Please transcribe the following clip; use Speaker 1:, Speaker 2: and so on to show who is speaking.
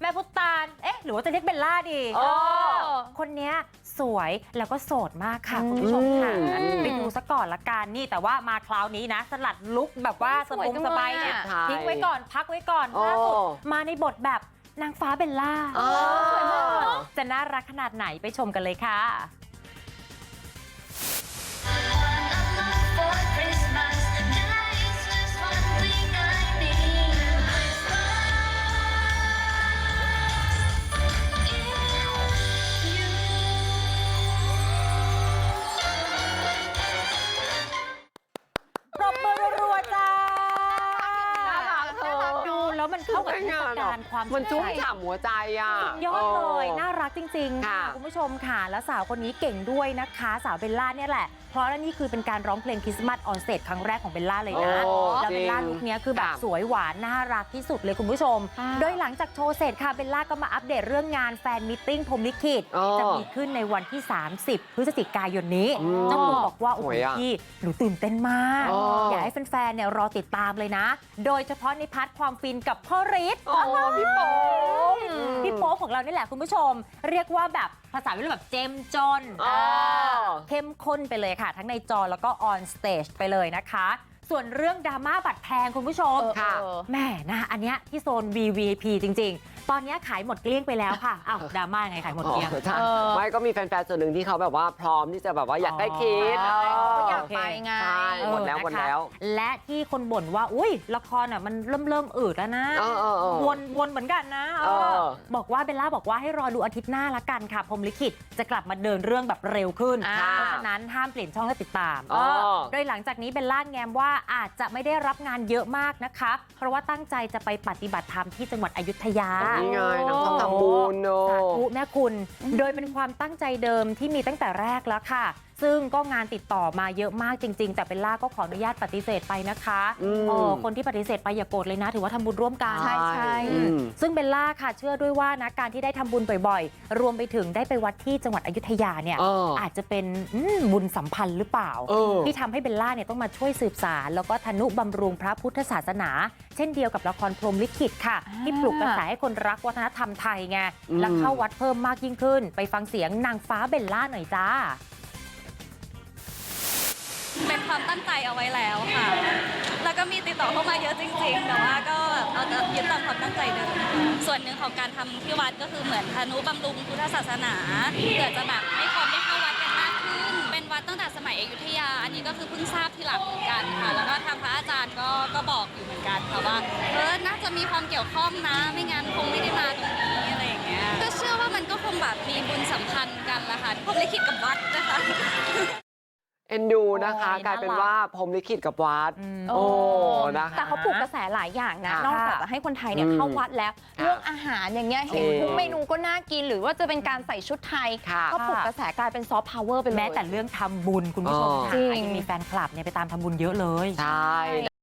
Speaker 1: แม่พุตานเอ๊ะหรือว่าจะเรียกเบลล่าดี
Speaker 2: เออ
Speaker 1: เออคนเนี้ยสวยแล้วก็โสดมากค่ะคุณผู้ชมค่ะ
Speaker 2: อืม
Speaker 1: ไปดูซะก่อนละกันนี่แต่ว่ามาคราวนี้นะ สลัดลุกแบบว่าส
Speaker 3: สวย
Speaker 1: บง
Speaker 3: จัง
Speaker 1: สบาย
Speaker 3: เลย
Speaker 1: เนี่ย
Speaker 3: อะ
Speaker 2: ใช่
Speaker 1: ทิ้งไว้ก่อนพักไว้ก่อน
Speaker 2: โอ้
Speaker 1: ล่าสุดมาในบทแบบนางฟ้าเบลล่า
Speaker 2: เออ
Speaker 1: จะน่ารักขนาดไหนไปชมกันเลยค่ะ แล้วมันเข้ากับเทศกาลความ
Speaker 2: มันชุ่ม
Speaker 1: สดใส
Speaker 2: ฉ่ำหัวใจอะ
Speaker 1: ยอดเลย
Speaker 2: ออ
Speaker 1: น่ารักจริงๆค่ะ
Speaker 2: ค่ะ
Speaker 1: คุณผู้ชมค่ะแล้วสาวคนนี้เก่งด้วยนะคะ สาวเบลล่าเนี่ยแหละเพราะว่านี่คือเป็นการร้องเพลงคริสต์มาสออนสเตจครั้งแรกของเบลล่าเลยนะ
Speaker 2: โอ้
Speaker 1: แล้วเบลล่า
Speaker 2: จริง
Speaker 1: ลุคเนี้ยคือแบบ
Speaker 2: ค่ะ
Speaker 1: สวยหวานน่ารักที่สุดเลยคุณผู้ชม
Speaker 3: ค่ะ
Speaker 1: โดยหลังจากโชว์เสร็จค่ะเบลล่าก็มาอัปเดตเรื่องงานแฟนมิทติ้งพรหมลิขิต
Speaker 2: อ๋อ
Speaker 1: จะมีขึ้นในวันที่ 30 พฤศจิกายนนี้
Speaker 2: อืม
Speaker 1: เจ้าตัวบอกว่าโอ้
Speaker 2: ส
Speaker 1: โห
Speaker 2: วยอะ
Speaker 1: พี่หนูตื่นเต้นมาก
Speaker 2: อ๋ออ
Speaker 1: อยากให้แฟนๆเนี่ยรอติดตามเลยนะ โดยเฉพาะในพาร์ทความฟินกับพ่อฤทธิ์
Speaker 2: โอ้พี่โป๊ป
Speaker 1: พี่โป๊ปของเรานี่แหละคุณผู้ชม เรียกว่าแบบภาษาวิทยาแบบเจมจน
Speaker 2: อ๋อ
Speaker 1: เข้มข้นไปเลยค่ะ ทั้งในจอแล้วก็ออนสเตจไปเลยนะคะ ส่วนเรื่องดราม่าบัตรแพงคุณผู้ชม
Speaker 3: เออ
Speaker 2: ค่ะ
Speaker 3: เออ
Speaker 1: แม่นะอันเนี้ยที่โซน VVP จริง ๆ ตอนเนี้ยขายหมดเกลี้ยงไปแล้วค่ะอ้าวดราม่าไงขายหมด
Speaker 2: อ๋
Speaker 1: เกลี้ยง
Speaker 2: อใช่
Speaker 3: เออ
Speaker 2: ไม่ก็มีแฟนๆส่วนหนึ่งที่เขาแบบว่าพร้อมที่จะแบบว่าอยากได้คิด
Speaker 1: อ๋อ
Speaker 3: เขาอยาก
Speaker 1: โอเค
Speaker 3: ไปไง
Speaker 2: ใช่หมดแล้ว
Speaker 1: เออ
Speaker 2: หมด
Speaker 1: นะคะ
Speaker 2: แล้ว
Speaker 1: และที่คนบ่นว่าอุ้ยละครอะมันเริ่มเริ่มอืดแล้วนะ
Speaker 2: เออเออเออ
Speaker 1: วนวนเหมือนกันนะเออ
Speaker 2: เออ
Speaker 1: บอกว่าเบลล่าบอกว่าให้รอดูอาทิตย์หน้าละกันค่ะพรหมลิขิตจะกลับมาเดินเรื่องแบบเร็วขึ้น
Speaker 3: อ่า
Speaker 1: เพราะฉะนั้นห้ามเปลี่ยนช่องให้ติดตาม
Speaker 2: อ๋อ
Speaker 1: เออโดยหลังจากนี้เบลล่าแง้มว่าอาจจะไม่ได้รับงานเยอะมากนะคะเพราะว่าตั้งใจจะไปปฏิบัติธรรมที่จังหวัดอยุธยา
Speaker 2: นี่ไงน้องชอบทำบุญเนอะ
Speaker 1: สาธุแม่คุณ โดยเป็นความตั้งใจเดิมที่มีตั้งแต่แรกแล้วค่ะซึ่งก็งานติดต่อมาเยอะมากจริง ๆ แต่เบลล่าก็ขออนุญาตปฏิเสธไปนะคะ
Speaker 2: อืม
Speaker 1: เออคนที่ปฏิเสธไปอย่าโกรธเลยนะ ถือว่าทำบุญร่วมกัน
Speaker 3: ใช่ใช่
Speaker 2: อืม
Speaker 1: ซึ่งเบลล่าค่ะเชื่อด้วยว่านะการที่ได้ทำบุญบ่อยๆ รวมไปถึงได้ไปวัดที่จังหวัดอยุธยาเนี่ย
Speaker 2: เอออ
Speaker 1: อาจจะเป็นอืมบุญสัมพันธ์หรือเปล่า
Speaker 2: เออ
Speaker 1: ที่ทำให้เบลล่าเนี่ยต้องมาช่วยสืบสาร แล้วก็ทนุบำรุงพระพุทธศาสนา เช่นเดียวกับละครพรหมลิขิตค่ะ
Speaker 3: อ่า
Speaker 1: ที่ปลุกกระแสให้คนรักวัฒนธรรมไทยไง
Speaker 2: อืม
Speaker 1: และเข้าวัดเพิ่มมากยิ่งขึ้น ไปฟังเสียงนางฟ้าเบลล่าหน่อยจ้า
Speaker 4: เป็นความตั้งใจเอาไว้แล้วค่ะ แล้วก็มีติดต่อเข้ามาเยอะจริงๆ แต่ว่าก็เราจะยึดตามความตั้งใจเดิม ส่วนหนึ่งของการทำที่วัดก็คือเหมือนทนุบำรุงพุทธศาสนาเพื่อจะแบบให้คนได้เข้าวัดกันมากขึ้น เป็นวัดตั้งแต่สมัยอยุธยา อันนี้ก็คือเพิ่งทราบทีหลังเหมือนกันค่ะ แล้วก็ทางพระอาจารย์ก็ก็บอกอยู่เหมือนกันค่ะว่าเออน่าจะมีความเกี่ยวข้องนะ ไม่งั้นคงไม่ได้มาตรงนี้อะไรอย่างเงี้ย ก็เชื่อว่ามันก็คงแบบมีบุญสัมพันธ์กันละค่ะผมเลยคิดกับ
Speaker 2: อ็นดูนะคะ
Speaker 1: โอ้ย
Speaker 2: กลายเป็น
Speaker 1: น่ารัก
Speaker 2: ว่าพรหมลิขิตกับวัด
Speaker 1: อืม
Speaker 2: โอ้นะคะ
Speaker 3: แต่เขาปลุกกระแสหลายอย่างนะ
Speaker 2: ค่ะ
Speaker 3: นอกจากจะให้คนไทยเนี่ย
Speaker 2: อืม
Speaker 3: เข้าวัดแล้ว
Speaker 2: ค่ะ
Speaker 3: เรื่องอาหารอย่างเงี้ยเห็น
Speaker 2: จริง
Speaker 3: ทุกเมนูก็น่ากินหรือว่าจะเป็นการใส่ชุดไทย
Speaker 2: ค่ะ
Speaker 3: ก็ปลุกกระแสกลายเป็นซอฟต์พาวเวอร์ไปเลย
Speaker 1: แม้แต่เรื่องทำบุญคุณผู้ชม
Speaker 2: อ๋อ
Speaker 1: ค่ะ
Speaker 3: จริง
Speaker 1: ยังมีแฟนคลับเนี่ยไปตามทำบุญเยอะเลย
Speaker 2: ใช่